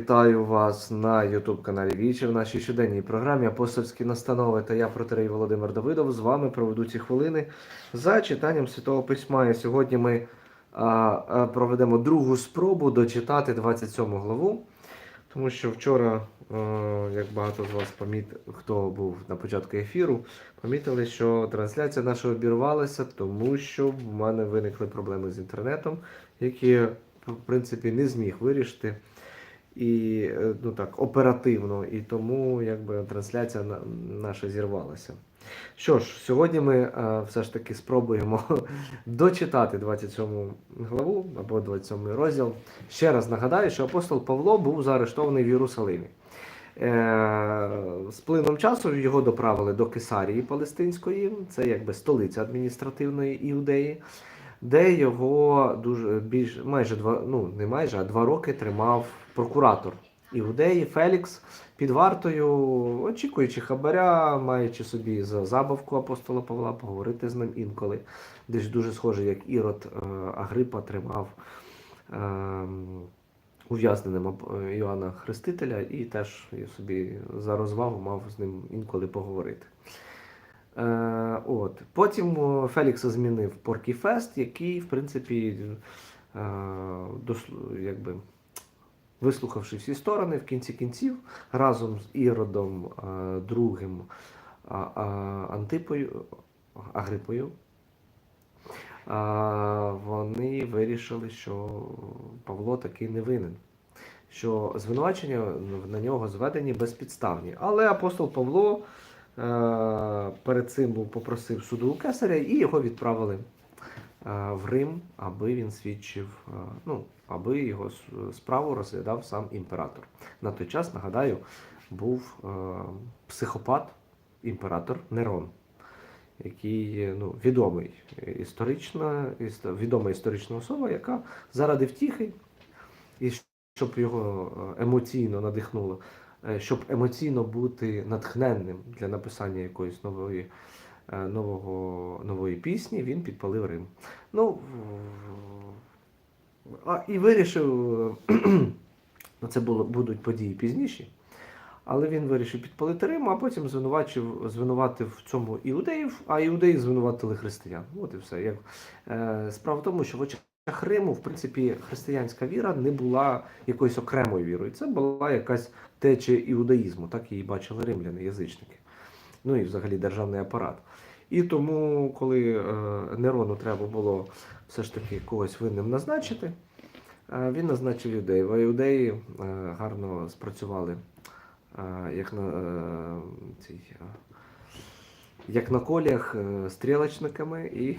Вітаю вас на youtube каналі Вічі в нашій щоденній програмі Апостольські настанови та я протерей Володимир Давидов. З вами проведу ці хвилини за читанням Святого Письма. І сьогодні ми а, а, проведемо другу спробу дочитати 27 главу, тому що вчора, а, як багато з вас поміт, хто був на початку ефіру, помітили, що трансляція наша обірвалася, тому що в мене виникли проблеми з інтернетом, які в принципі не зміг вирішити і е, ну так оперативно, і тому якби трансляція наша зірвалася. Що ж, сьогодні ми е, все ж таки спробуємо дочитати 27 главу або 27 розділ. Ще раз нагадаю, що апостол Павло був заарештований в Єрусалимі. Е, з плином часу його доправили до Кесарії Палестинської, це якби столиця адміністративної іудеї, де його дуже більш майже два, ну не майже, а два роки тримав прокуратор іудеї Фелікс під вартою, очікуючи хабаря, маючи собі за забавку апостола Павла, поговорити з ним інколи. Десь дуже схоже, як Ірод е, Агрипа тримав. Е, ув'язненим е, Іоанна Хрестителя, і теж собі за розвагу мав з ним інколи поговорити. Е, от. Потім о, Фелікса змінив Поркіфест, який, в принципі, е, якби, вислухавши всі сторони, в кінці кінців, разом з Іродом е, другим Антипою, Агрипою, вони вирішили, що Павло таки не винен. Що звинувачення на нього зведені безпідставні. Але апостол Павло е, перед цим був попросив суду у кесаря і його відправили е, в Рим, аби він свідчив, е, ну, аби його справу розглядав сам імператор. На той час, нагадаю, був е, психопат, імператор Нерон, який ну, відомий історична, іс- відома історична особа, яка заради втіхи, і щоб його е, емоційно надихнуло, е, щоб емоційно бути натхненним для написання якоїсь нової, е, нового, нової пісні, він підпалив Рим. Ну, а, і вирішив, е, це було, будуть події пізніші, але він вирішив підпалити Рим, а потім звинувачив, звинуватив в цьому іудеїв, а іудеї звинуватили християн. От і все. Як, е, справа в тому, що в Риму, в принципі, християнська віра не була якоюсь окремою вірою. Це була якась течія іудаїзму, так її бачили римляни, язичники. Ну і взагалі державний апарат. І тому, коли е, Нерону треба було все ж таки когось винним назначити, е, він назначив юдеїв. А юдеї е, гарно спрацювали е, як на е, цій. е, як на колях е, стрілочниками і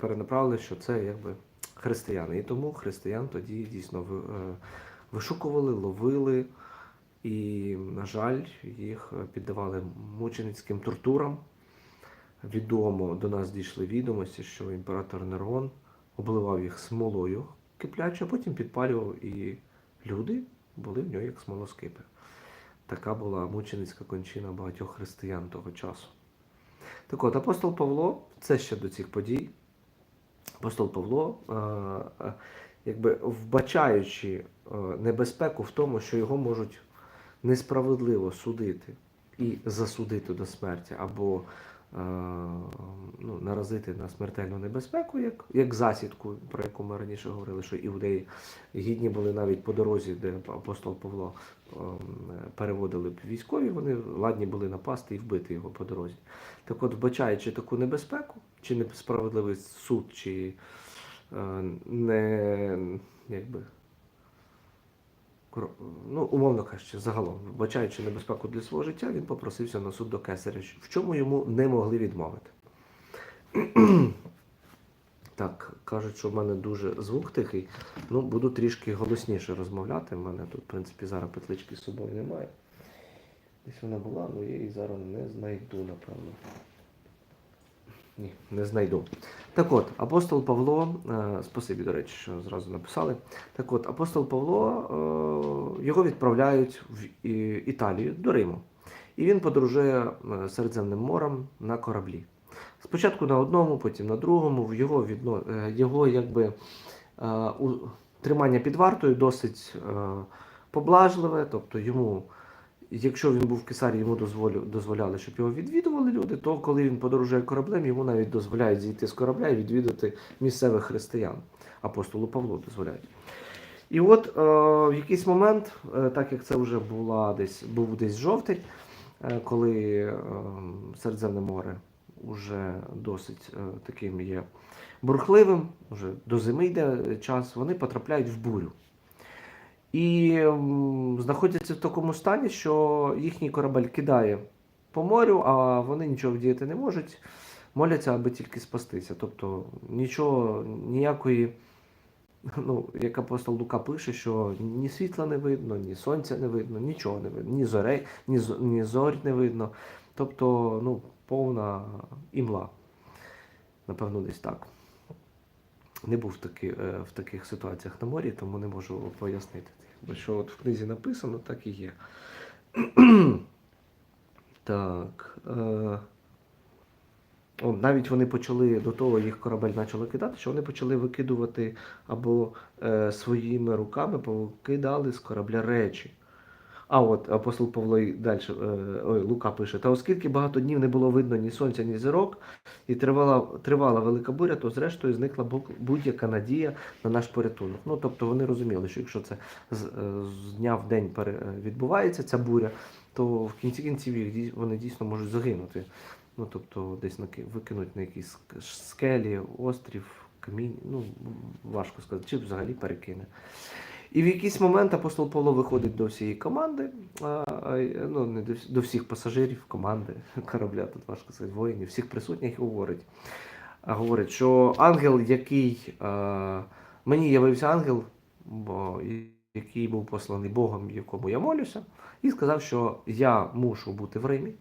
перенаправили, що це якби християни. І тому християн тоді дійсно е, вишукували, ловили, і, на жаль, їх піддавали мученицьким тортурам. Відомо до нас дійшли відомості, що імператор Нерон обливав їх смолою киплячою, а потім підпалював, і люди були в нього як смолоскипи. Така була мученицька кончина багатьох християн того часу. Так от, апостол Павло, це ще до цих подій. Апостол Павло, е, е, якби вбачаючи е, небезпеку в тому, що його можуть несправедливо судити і засудити до смерті, або ну, наразити на смертельну небезпеку, як, як засідку, про яку ми раніше говорили, що іудеї гідні були навіть по дорозі, де апостол Павло е, переводили б військові, вони ладні були напасти і вбити його по дорозі. Так от, вбачаючи таку небезпеку, чи несправедливий суд, чи е, не якби. Ну, умовно кажучи, загалом, вбачаючи небезпеку для свого життя, він попросився на суд до кесаря, в чому йому не могли відмовити. Так, кажуть, що в мене дуже звук тихий. Ну, буду трішки голосніше розмовляти. В мене тут, в принципі, зараз петлички з собою немає. Десь вона була, але я її зараз не знайду, напевно. Ні, не знайду. Так от, апостол Павло, е, спасибі, до речі, що зразу написали. Так от, апостол Павло, е, його відправляють в Італію до Риму. І він подорожує е, Середземним морем на кораблі. Спочатку на одному, потім на другому. Його, відно, е, його якби, е, у- тримання під вартою досить е, поблажливе, тобто йому, якщо він був в Кесарі, йому дозволяли, щоб його відвідували люди, то коли він подорожує кораблем, йому навіть дозволяють зійти з корабля і відвідати місцевих християн. Апостолу Павлу дозволяють. І от е, в якийсь момент, е, так як це вже була десь, був десь жовтень, е, коли е, Середземне море вже досить е, таким є бурхливим, вже до зими йде час, вони потрапляють в бурю. І знаходяться в такому стані, що їхній корабель кидає по морю, а вони нічого вдіяти не можуть, моляться, аби тільки спастися. Тобто нічого, ніякої, ну, як апостол Лука пише, що ні світла не видно, ні сонця не видно, нічого не видно, ні зорей, ні, ні зорь не видно. Тобто, ну, повна імла. Напевно, десь так. Не був таки, е, в таких ситуаціях на морі, тому не можу пояснити. Бо що от в книзі написано, так і є. так. Е, От, навіть вони почали до того, їх корабель почали кидати, що вони почали викидувати або е, своїми руками покидали з корабля речі. А от апостол Павло і далі, е, ой, Лука пише: Та оскільки багато днів не було видно ні сонця, ні зірок, і тривала, тривала велика буря, то зрештою зникла будь-яка надія на наш порятунок. Ну тобто вони розуміли, що якщо це з, е, дня в день е, відбувається ця буря, то в кінці кінців їх вони дійсно можуть загинути. Ну тобто десь викинуть на якісь скелі, острів, камінь, ну важко сказати, чи взагалі перекине. І в якийсь момент апостол Павло виходить до всієї команди, а, ну не до, до всіх пасажирів команди корабля, тут важко сказати, воїнів, всіх присутніх говорить. А говорить, що ангел, який а, мені явився ангел, бо, який був посланий Богом, якому я молюся, і сказав, що я мушу бути в Римі,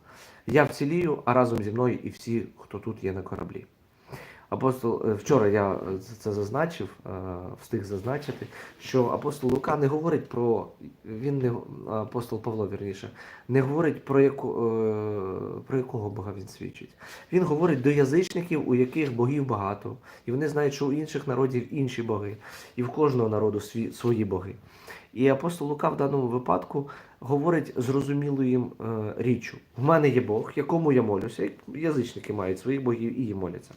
я вцілію, а разом зі мною і всі, хто тут є на кораблі. Апостол, е, вчора я е, це зазначив, е, встиг зазначити, що апостол Лука не говорить про він не апостол Павло, вірніше, не говорить про яку, про якого Бога він свідчить. Він говорить до язичників, у яких богів багато, і вони знають, що у інших народів інші боги, і в кожного народу свої, свої боги. І апостол Лука в даному випадку говорить зрозумілою їм річчю: в мене є Бог, якому я молюся, як язичники мають своїх богів і їм моляться.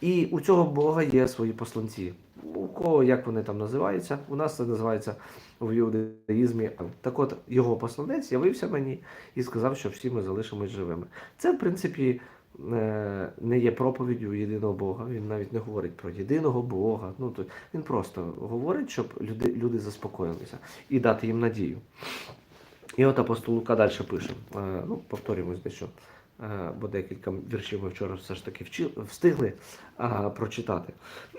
І у цього Бога є свої посланці. У кого як вони там називаються? У нас це називається в іудаїзмі. Так от його посланець явився мені і сказав, що всі ми залишимось живими. Це, в принципі, е, не є проповіддю єдиного Бога. Він навіть не говорить про єдиного Бога. Ну, то він просто говорить, щоб люди, люди заспокоїлися і дати їм надію. І от апостол Лука далі пише. Е, Ну, повторюємось дещо. Е, Бо декілька віршів ми вчора все ж таки вчили, встигли а, прочитати.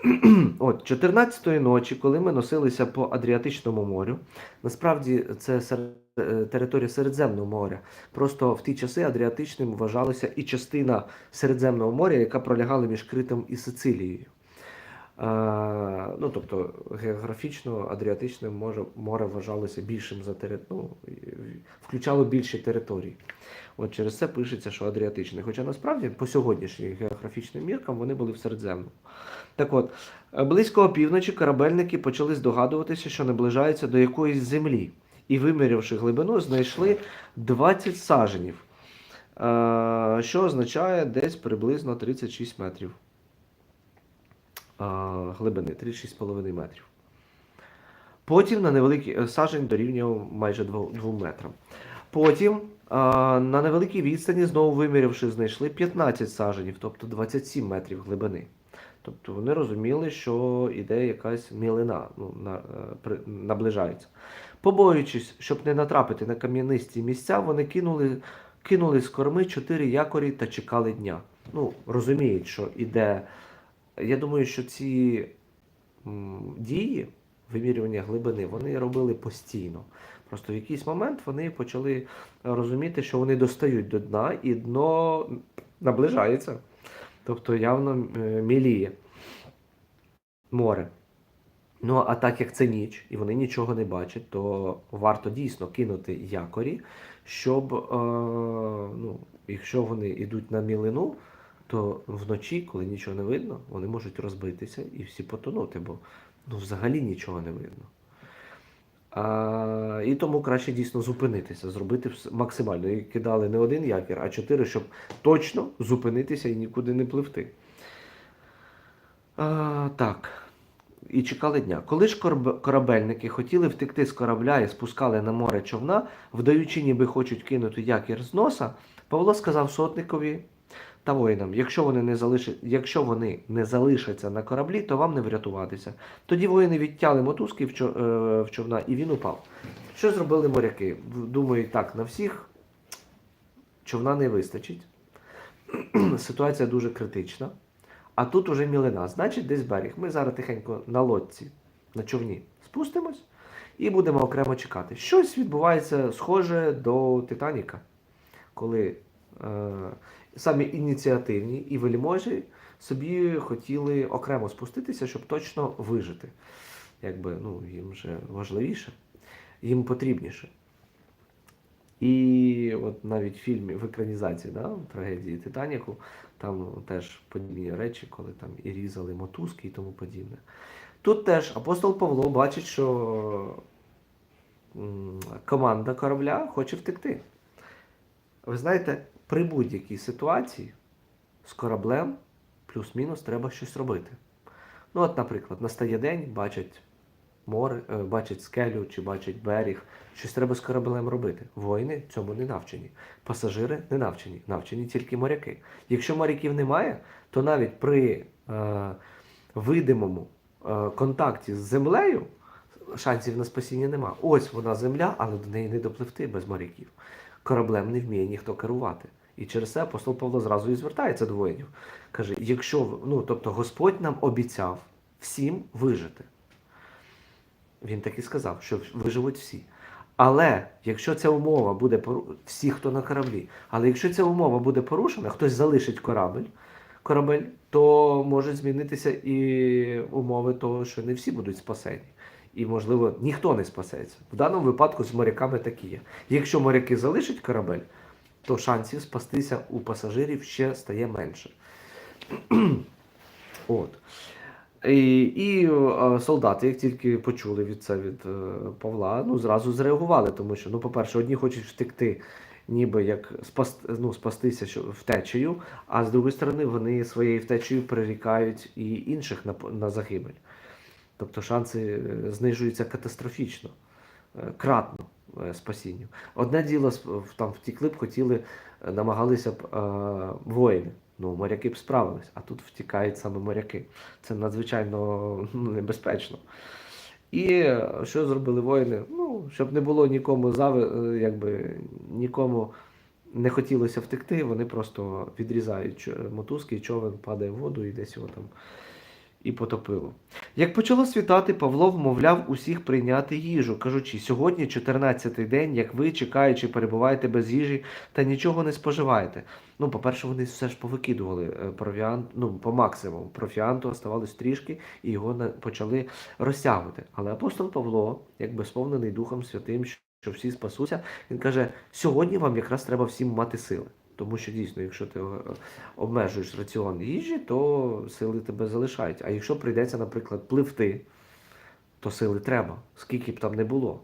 От 14-ї ночі, коли ми носилися по Адріатичному морю, насправді це серед. е, територія Середземного моря. Просто в ті часи Адріатичним вважалася і частина Середземного моря, яка пролягала між Критом і Сицилією. Ну, тобто географічно Адріатичне море, море вважалося більшим за тери... ну, включало більші території. От через це пишеться, що Адріатичне. Хоча насправді по сьогоднішнім географічним міркам вони були в Середземному. Так от, близько опівночі корабельники почали здогадуватися, що наближаються до якоїсь землі, і, вимірявши глибину, знайшли 20 саженів, що означає десь приблизно 36 метрів глибини 36,5 метрів. Потім на невеликий е, сажень дорівнював майже 2 метрам. Потім на невеликій відстані, знову вимірявши, знайшли 15 саженів, тобто 27 метрів глибини. Тобто вони розуміли, що іде якась мілина, ну, на, е, при, наближається. Побоюючись, щоб не натрапити на кам'янисті місця, вони кинули, кинули з корми 4 якорі та чекали дня. Ну, розуміють, що іде я думаю, що ці дії вимірювання глибини вони робили постійно. Просто в якийсь момент вони почали розуміти, що вони достають до дна, і дно наближається. Тобто явно е, міліє море. Ну, а так як це ніч, і вони нічого не бачать, то варто дійсно кинути якорі, щоб, е, ну, якщо вони йдуть на мілину, то вночі, коли нічого не видно, вони можуть розбитися і всі потонути, бо ну, взагалі нічого не видно. А, і тому краще дійсно зупинитися, зробити максимально. І кидали не один якір, а чотири, щоб точно зупинитися і нікуди не пливти. А, так. І чекали дня. Коли ж корабельники хотіли втекти з корабля і спускали на море човна, вдаючи, ніби хочуть кинути якір з носа, Павло сказав сотникові та воїнам: якщо вони не залишать, якщо вони не залишаться на кораблі, то вам не врятуватися. Тоді воїни відтяли мотузки в, е, човна, і він упав. Що зробили моряки? Думають, так, на всіх човна не вистачить. Ситуація дуже критична. А тут уже мілина, значить, десь берег. Ми зараз тихенько на лодці, на човні спустимось і будемо окремо чекати. Щось відбувається схоже до Титаніка, коли е, самі ініціативні і вельможі собі хотіли окремо спуститися, щоб точно вижити. Якби ну, їм же важливіше, їм потрібніше. І от навіть в фільмі в екранізації да, трагедії Титаніку, там теж подібні речі, коли там і різали мотузки і тому подібне. Тут теж апостол Павло бачить, що команда корабля хоче втекти. Ви знаєте, при будь-якій ситуації з кораблем плюс-мінус треба щось робити. Ну, от, наприклад, настає день, бачать море, е, бачать скелю чи бачать берег, щось треба з кораблем робити. Воїни цьому не навчені. Пасажири не навчені, навчені тільки моряки. Якщо моряків немає, то навіть при е, видимому е, контакті з землею шансів на спасіння нема. Ось вона земля, але до неї не допливти без моряків. Кораблем не вміє ніхто керувати. І через це апостол Павло зразу і звертається до воїнів. Каже: якщо ну, тобто Господь нам обіцяв всім вижити. Він так і сказав, що виживуть всі. Але якщо ця умова буде пору... всі, хто на кораблі, але якщо ця умова буде порушена, хтось залишить корабель, корабель, то можуть змінитися і умови того, що не всі будуть спасені. І, можливо, ніхто не спасеться. В даному випадку з моряками такі є. Якщо моряки залишать корабель, то шансів спастися у пасажирів ще стає менше. От. І, і солдати, як тільки почули від це від е, Павла, ну зразу зреагували, тому що, ну, по-перше, одні хочуть втекти, ніби як спас, ну, спастися втечею, а з другої сторони, вони своєю втечею прирікають і інших на, на загибель. Тобто шанси е, знижуються катастрофічно, е, кратно спасінню. Одне діло, там втікли б, хотіли, е, намагалися б е, воїни. Ну, моряки б справились, а тут втікають саме моряки. Це надзвичайно ну, небезпечно. І е, що зробили воїни? Ну, щоб не було нікому зави, е, якби нікому не хотілося втекти, вони просто відрізають мотузки, і човен падає в воду і десь його там і потопило. Як почало світати, Павло вмовляв усіх прийняти їжу, кажучи, сьогодні 14-й день, як ви, чекаючи, перебуваєте без їжі та нічого не споживаєте. Ну, по-перше, вони все ж повикидували е, провіант, ну, по максимуму. Профіанту оставалось трішки, і його почали розтягувати. Але апостол Павло, якби сповнений Духом Святим, що всі спасуться, він каже: сьогодні вам якраз треба всім мати сили. Тому що дійсно, якщо ти е, обмежуєш раціон їжі, то сили тебе залишають. А якщо прийдеться, наприклад, пливти, то сили треба, скільки б там не було.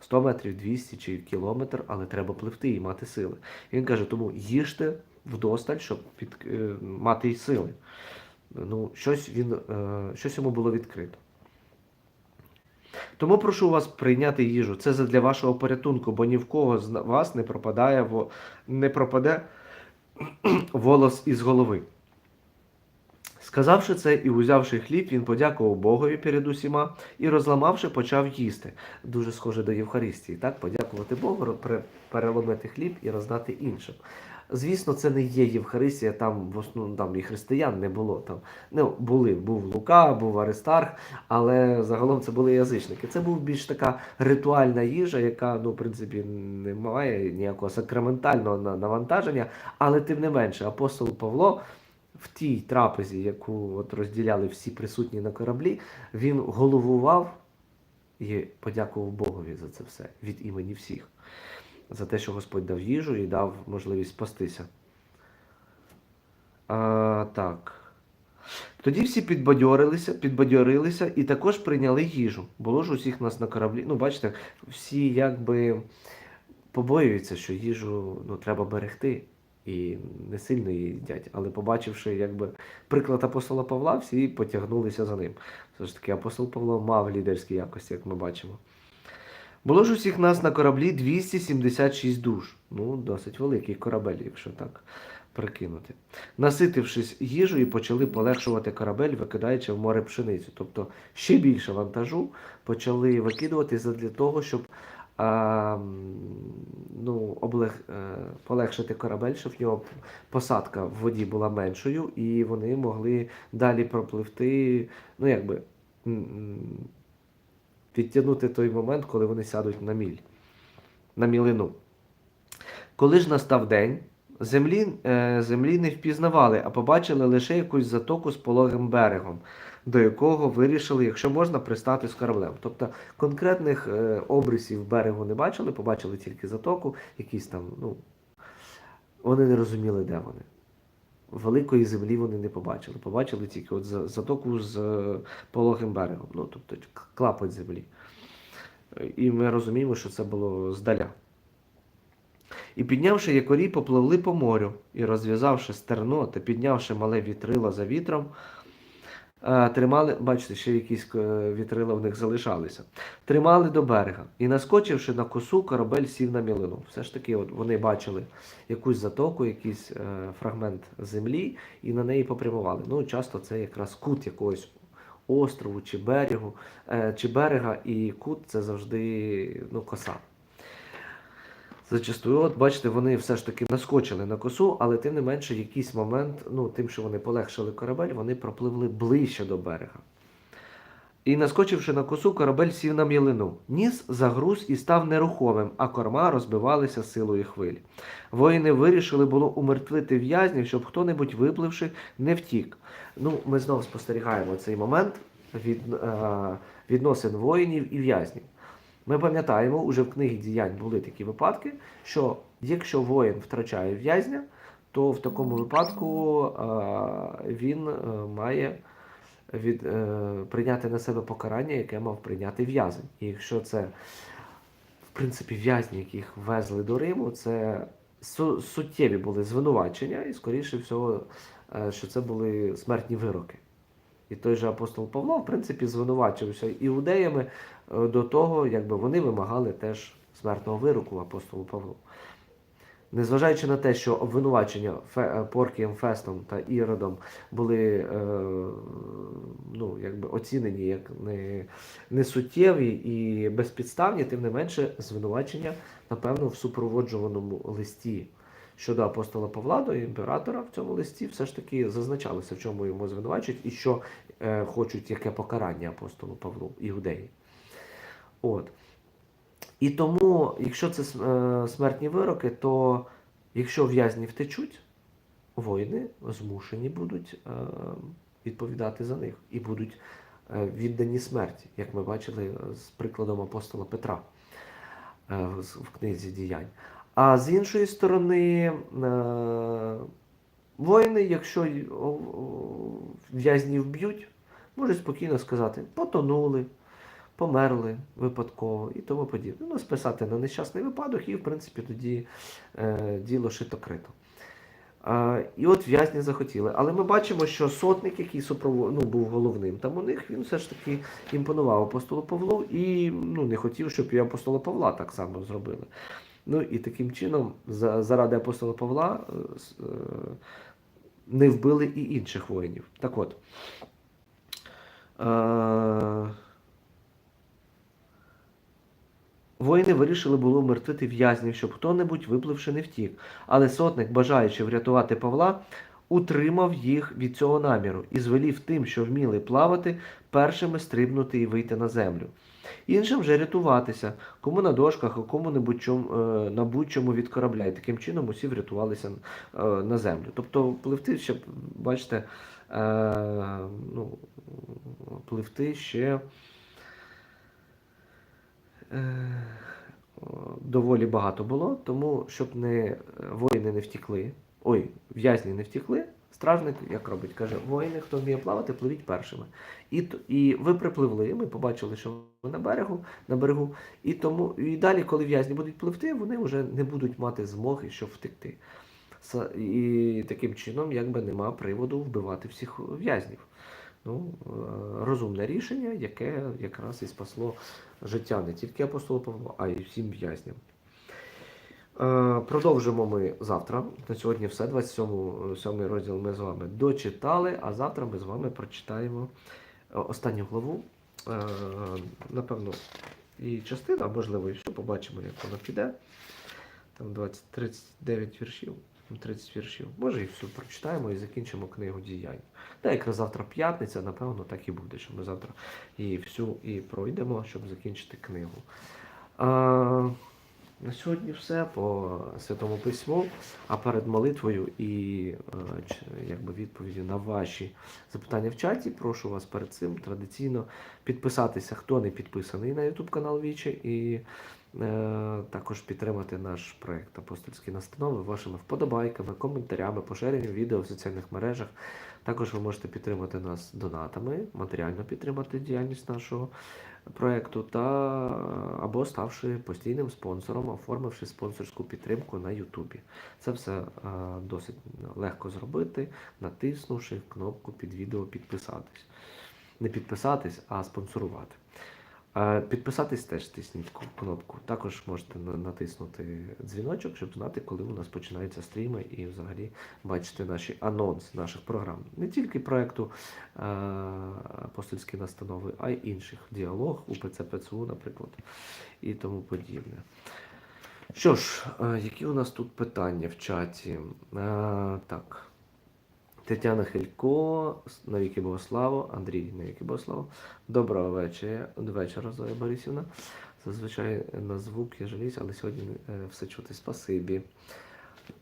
100 метрів, 200 чи кілометр, але треба пливти і мати сили. Він каже, тому їжте вдосталь, щоб під, е, мати сили. Ну, щось, він, е, щось йому було відкрито. Тому прошу вас прийняти їжу. Це для вашого порятунку, бо ні в кого з вас не пропадає не пропаде волос із голови. Сказавши це і узявши хліб, він подякував Богові перед усіма і, розламавши, почав їсти. Дуже схоже до Євхаристії, так? Подякувати Богу, пере- переломити хліб і роздати іншим. Звісно, це не є Євхаристія, там в основному там і християн не було. Там ну, були, був Лука, був Аристарх, але загалом це були язичники. Це був більш така ритуальна їжа, яка, ну, в принципі, не має ніякого сакраментального навантаження, але тим не менше, апостол Павло в тій трапезі, яку от розділяли всі присутні на кораблі, він головував і подякував Богові за це все від імені всіх. За те, що Господь дав їжу і дав можливість спастися. А, так. Тоді всі підбадьорилися, підбадьорилися і також прийняли їжу. Було ж усіх нас на кораблі. Ну, бачите, всі якби побоюються, що їжу ну, треба берегти. І не сильно її їдять. Але побачивши якби, приклад апостола Павла, всі потягнулися за ним. Все ж таки, апостол Павло мав лідерські якості, як ми бачимо. Було ж усіх нас на кораблі 276 душ. Ну, досить великий корабель, якщо так прикинути. Наситившись їжею, почали полегшувати корабель, викидаючи в море пшеницю. Тобто ще більше вантажу почали викидувати для того, щоб а, ну, облег, е, полегшити корабель, щоб в нього посадка в воді була меншою, і вони могли далі пропливти, ну якби відтягнути той момент, коли вони сядуть на міль, на мілину. Коли ж настав день, землі, е, землі не впізнавали, а побачили лише якусь затоку з пологим берегом, до якого вирішили, якщо можна, пристати з кораблем. Тобто конкретних е, обрисів берегу не бачили, побачили тільки затоку, якісь там, ну, вони не розуміли, де вони. Великої землі вони не побачили. Побачили тільки от затоку з е, пологим берегом, ну, тобто клапоть землі. І ми розуміємо, що це було здаля. І піднявши якорі, попливли по морю, і розв'язавши стерно та піднявши мале вітрило за вітром, тримали, бачите, ще якісь е, вітрила в них залишалися, тримали до берега. І наскочивши на косу, корабель сів на мілину. Все ж таки, от вони бачили якусь затоку, якийсь е, фрагмент землі, і на неї попрямували. Ну, часто це якраз кут якогось острову чи берегу, е, чи берега, і кут це завжди ну, коса. Зачастую, от бачите, вони все ж таки наскочили на косу, але тим не менше, якийсь момент, ну, тим, що вони полегшили корабель, вони пропливли ближче до берега. І наскочивши на косу, корабель сів на мілину. Ніс загруз і став нерухомим, а корма розбивалися силою хвиль. Воїни вирішили було умертвити в'язнів, щоб хто-небудь випливши, не втік. Ну, ми знову спостерігаємо цей момент від, е, відносин воїнів і в'язнів. Ми пам'ятаємо, уже в книгі діянь були такі випадки, що якщо воїн втрачає в'язня, то в такому випадку він е, має від, е, прийняти на себе покарання, яке мав прийняти в'язень. І якщо це, в принципі, в'язні, яких везли до Риму, це су- суттєві були звинувачення, і, скоріше всього, е, що це були смертні вироки. І той же апостол Павло, в принципі, звинувачився іудеями до того, якби вони вимагали теж смертного вироку апостолу Павлу. Незважаючи на те, що обвинувачення е, Поркієм Фестом та Іродом були е, ну, якби оцінені як не, не і безпідставні, тим не менше звинувачення, напевно, в супроводжуваному листі щодо апостола Павла до імператора в цьому листі все ж таки зазначалося, в чому йому звинувачують і що е, хочуть яке покарання апостолу Павлу, іудеї. От. І тому, якщо це е, смертні вироки, то якщо в'язні втечуть, воїни змушені будуть е, відповідати за них і будуть е, віддані смерті, як ми бачили з прикладом апостола Петра в- книзі діянь. А з іншої сторони, воїни, якщо в'язнів б'ють, можуть спокійно сказати, потонули, померли випадково і тому подібне. Ну, списати на нещасний випадок, і, в принципі, тоді е, діло шито-крито. А, і от в'язні захотіли. Але ми бачимо, що сотник, який супрово... ну, був головним там у них, він все ж таки імпонував апостолу Павлу і ну, не хотів, щоб і апостола Павла так само зробили. Ну і таким чином, за, заради апостола Павла е, е, не вбили і інших воїнів. Так от. Е, Воїни вирішили було мертвити в'язнів, щоб хто-небудь випливши не втік. Але сотник, бажаючи врятувати Павла, утримав їх від цього наміру і звелів тим, що вміли плавати, першими стрибнути і вийти на землю. Іншим вже рятуватися, кому на дошках, а кому на будь-чому, е, від корабля. І таким чином усі врятувалися е, на землю. Тобто пливти ще, бачите, е, ну, пливти ще. Е, доволі багато було, тому щоб не воїни не втікли, ой, в'язні не втікли Стражник як робить? Каже, воїни, хто вміє плавати, пливіть першими. І, і ви припливли, ми побачили, що ви на берегу, на берегу. І тому і далі, коли в'язні будуть пливти, вони вже не будуть мати змоги, щоб втекти. І таким чином, якби нема приводу вбивати всіх в'язнів. Ну, е, розумне рішення, яке якраз і спасло життя не тільки апостолу Павлу, а й всім в'язням. Е, Продовжимо ми завтра. На сьогодні все. 27 сьомий розділ ми з вами дочитали, а завтра ми з вами прочитаємо е, останню главу. Напевно, і частина, можливо, і все, побачимо, як воно піде. Там 20, 39 віршів, 30 віршів. Може, і все прочитаємо і закінчимо книгу діянь. Та якраз завтра п'ятниця, напевно, так і буде, що ми завтра і всю і пройдемо, щоб закінчити книгу. А, на сьогодні все по Святому Письму, а перед молитвою і е, якби відповіді на ваші запитання в чаті, прошу вас перед цим традиційно підписатися, хто не підписаний на YouTube канал Вічі, і також підтримати наш проект Апостольські настанови вашими вподобайками, коментарями, поширенням відео в соціальних мережах. Також ви можете підтримати нас донатами, матеріально підтримати діяльність нашого проекту та або ставши постійним спонсором, оформивши спонсорську підтримку на Ютубі. Це все е, досить легко зробити, натиснувши кнопку під відео підписатись. Не підписатись, а спонсорувати. Підписатись теж тисніть кнопку. Також можете натиснути дзвіночок, щоб знати, коли у нас починаються стріми і взагалі бачити наші анонси наших програм. Не тільки проекту е, апостольські настанови, а й інших діалог УПЦ ПЦУ, наприклад, і тому подібне. Що ж, е, які у нас тут питання в чаті? Е, так. Тетяна Хилько, навіки Богославо, Андрій навіки Богославо. Доброго вечора, вечора, Зоя Борисівна. Зазвичай на звук я жаліюсь, але сьогодні е, все чути. Спасибі.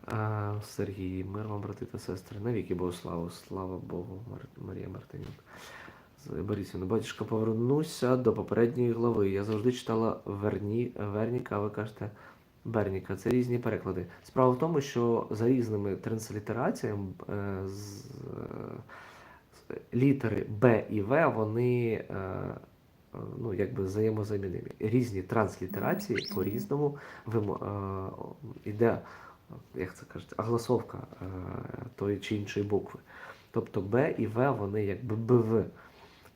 А, Сергій, мир вам, брати та сестри, навіки Богославу, слава Богу, Мар- Марія Мартинюк. Борисівна, батюшка, повернуся до попередньої глави. Я завжди читала Верні, Верніка, ви кажете Берніка. Це різні переклади. Справа в тому, що за різними транслітераціями е, з, е, літери Б і В, вони е, е, ну, якби взаємозамінимі. Різні транслітерації по-різному вимо, е, як це кажуть, огласовка е, тої чи іншої букви. Тобто Б і В, вони якби БВ.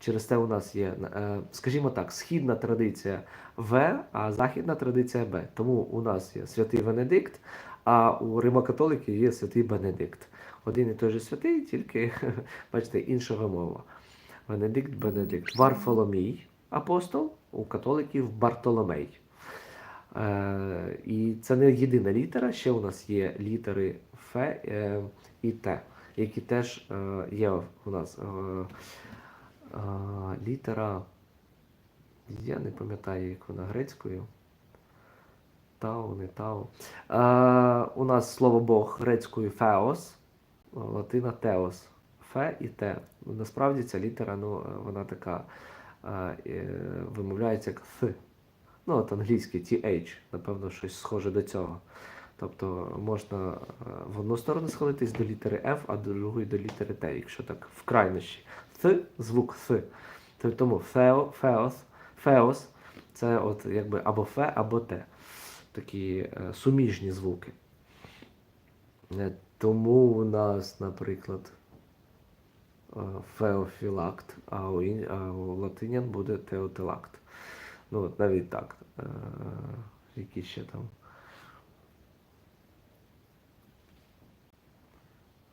Через те у нас є, е, скажімо так, східна традиція В, а західна традиція Б. Тому у нас є святий Венедикт, а у римокатоликів є святий Бенедикт. Один і той же святий, тільки, бачите, інша вимова. Венедикт, Бенедикт. Варфоломій, апостол, у католиків Бартоломей. Е, і це не єдина літера, ще у нас є літери Ф е, і Т, які теж є у нас. Е, літера. Я не пам'ятаю, як вона грецькою. Тау, не тау. А, у нас слово Бог грецькою феос, латина теос. Фе і те. Ну, Насправді ця літера, ну, вона така а, е, вимовляється як Th. Ну, от англійський TH, напевно, щось схоже до цього. Тобто можна е, в одну сторону схилитись до літери F, а до другої до літери Т, якщо так в крайнощі. Th, звук. Т- Тому фео, феос, феос це от якби або фе, або те. Такі е, суміжні звуки. Е, Тому у нас, наприклад, е, феофілакт, а у, ін- а у латинян буде теотилакт. Ну, от навіть так. Які ще там.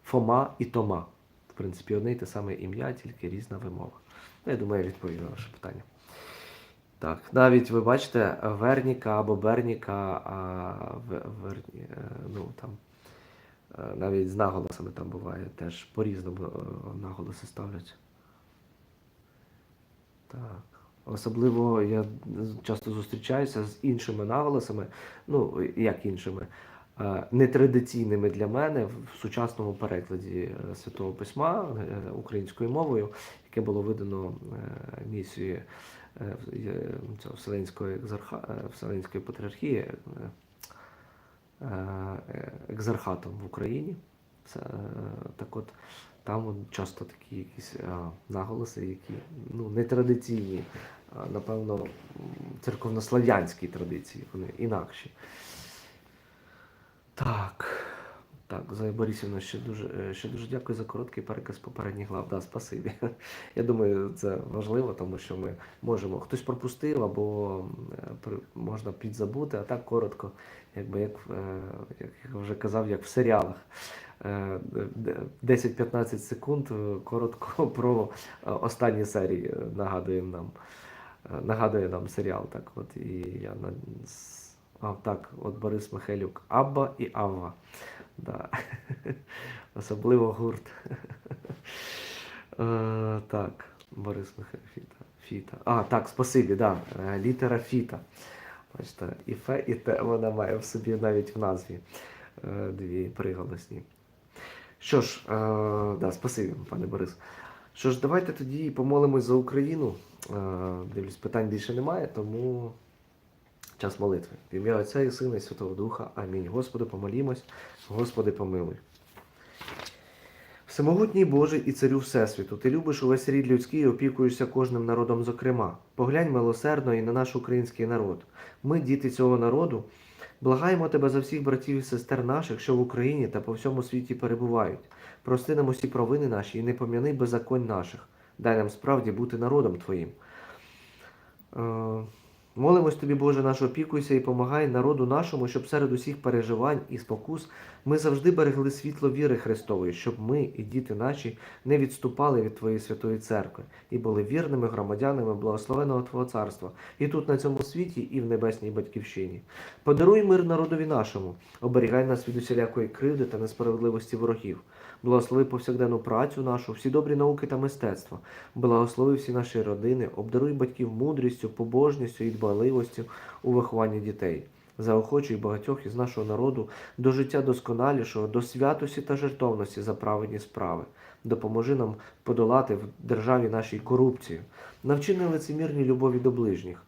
Фома і Тома. В принципі, одне й те саме ім'я, тільки різна вимова. Ну, я думаю, я відповів на ваше питання. Так, навіть ви бачите Верніка або Берніка, а Верні, е, ну там е, навіть з наголосами там буває теж по-різному е, наголоси ставлять. Так. Особливо я часто зустрічаюся з іншими наголосами, ну як іншими, нетрадиційними для мене в сучасному перекладі е, Святого Письма е, українською мовою, яке було видано е, місією е, е, Вселенської, е, Вселенської патріархії е, е, екзархатом в Україні. Е, так от там часто такі якісь е, наголоси, які ну, не традиційні, а напевно, церковнослав'янські традиції, вони інакші. Так. Так, Зоя Борисівна, ще дуже, е, ще дуже дякую за короткий переказ попередніх глав. Да, спасибі. Я думаю, це важливо, тому що ми можемо. Хтось пропустив або е, можна підзабути, а так коротко, якби як, е, як я вже казав, як в серіалах. Е, 10-15 секунд коротко про останні серії нагадує нам. Нагадує нам серіал. Так, от і я на а, так, от Борис Михайлюк, Абба і Авва. Да. Особливо гурт. Е, так, Борис Михайлюк, Фіта. Фіта. А, так, спасибі, да. е, Літера Фіта. Бачите, і Фе, і Те вона має в собі навіть в назві е, дві приголосні. Що ж, да, спасибі, пане Борис. Що ж, давайте тоді помолимось за Україну. Дивлюсь, питань більше немає, тому час молитви. В ім'я Отця і Сина і Святого Духа. Амінь. Господи, помолімось, Господи, помилуй. Всемогутній Боже і царю Всесвіту, ти любиш увесь рід людський і опікуєшся кожним народом, зокрема. Поглянь милосердно і на наш український народ. Ми, діти цього народу, благаємо тебе за всіх братів і сестер наших, що в Україні та по всьому світі перебувають. Прости нам усі провини наші і не пом'яни беззаконь наших. Дай нам справді бути народом Твоїм. Молимось тобі, Боже наш, опікуйся і помагай народу нашому, щоб серед усіх переживань і спокус ми завжди берегли світло віри Христової, щоб ми і діти наші не відступали від Твоєї святої церкви і були вірними громадянами благословеного Твого царства, і тут на цьому світі, і в небесній батьківщині. Подаруй мир народові нашому, оберігай нас від усілякої кривди та несправедливості ворогів. Благослови повсякденну працю нашу, всі добрі науки та мистецтва. Благослови всі наші родини, обдаруй батьків мудрістю, побожністю і дбайливостю у вихованні дітей. Заохочуй багатьох із нашого народу до життя досконалішого, до святості та жертовності за праведні справи. Допоможи нам подолати в державі нашій корупцію. Навчи нелицемірній любові до ближніх.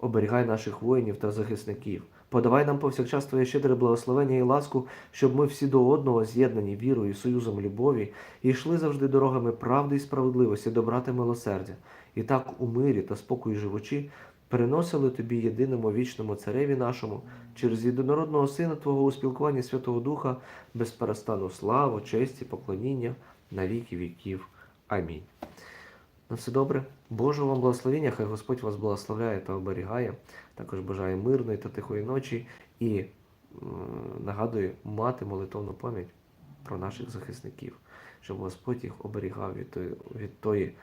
Оберігай наших воїнів та захисників. Подавай нам повсякчас Твоє щедре благословення і ласку, щоб ми всі до одного з'єднані вірою і союзом любові і йшли завжди дорогами правди і справедливості, добра та милосердя. І так у мирі та спокої живучи приносили Тобі єдиному вічному цареві нашому через єдинородного Сина Твого у спілкуванні Святого Духа безперестану славу, честь і поклоніння на віки віків. Амінь. На все добре. Божого вам благословення, хай Господь вас благословляє та оберігає. Також бажаю мирної та тихої ночі і м, нагадую мати молитовну пам'ять про наших захисників, щоб Господь їх оберігав від тої, від тої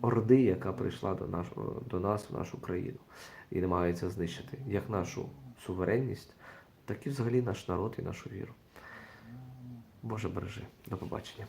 орди, яка прийшла до, наш, до нас в нашу країну і намагається знищити як нашу суверенність, так і взагалі наш народ і нашу віру. Боже бережи. До побачення.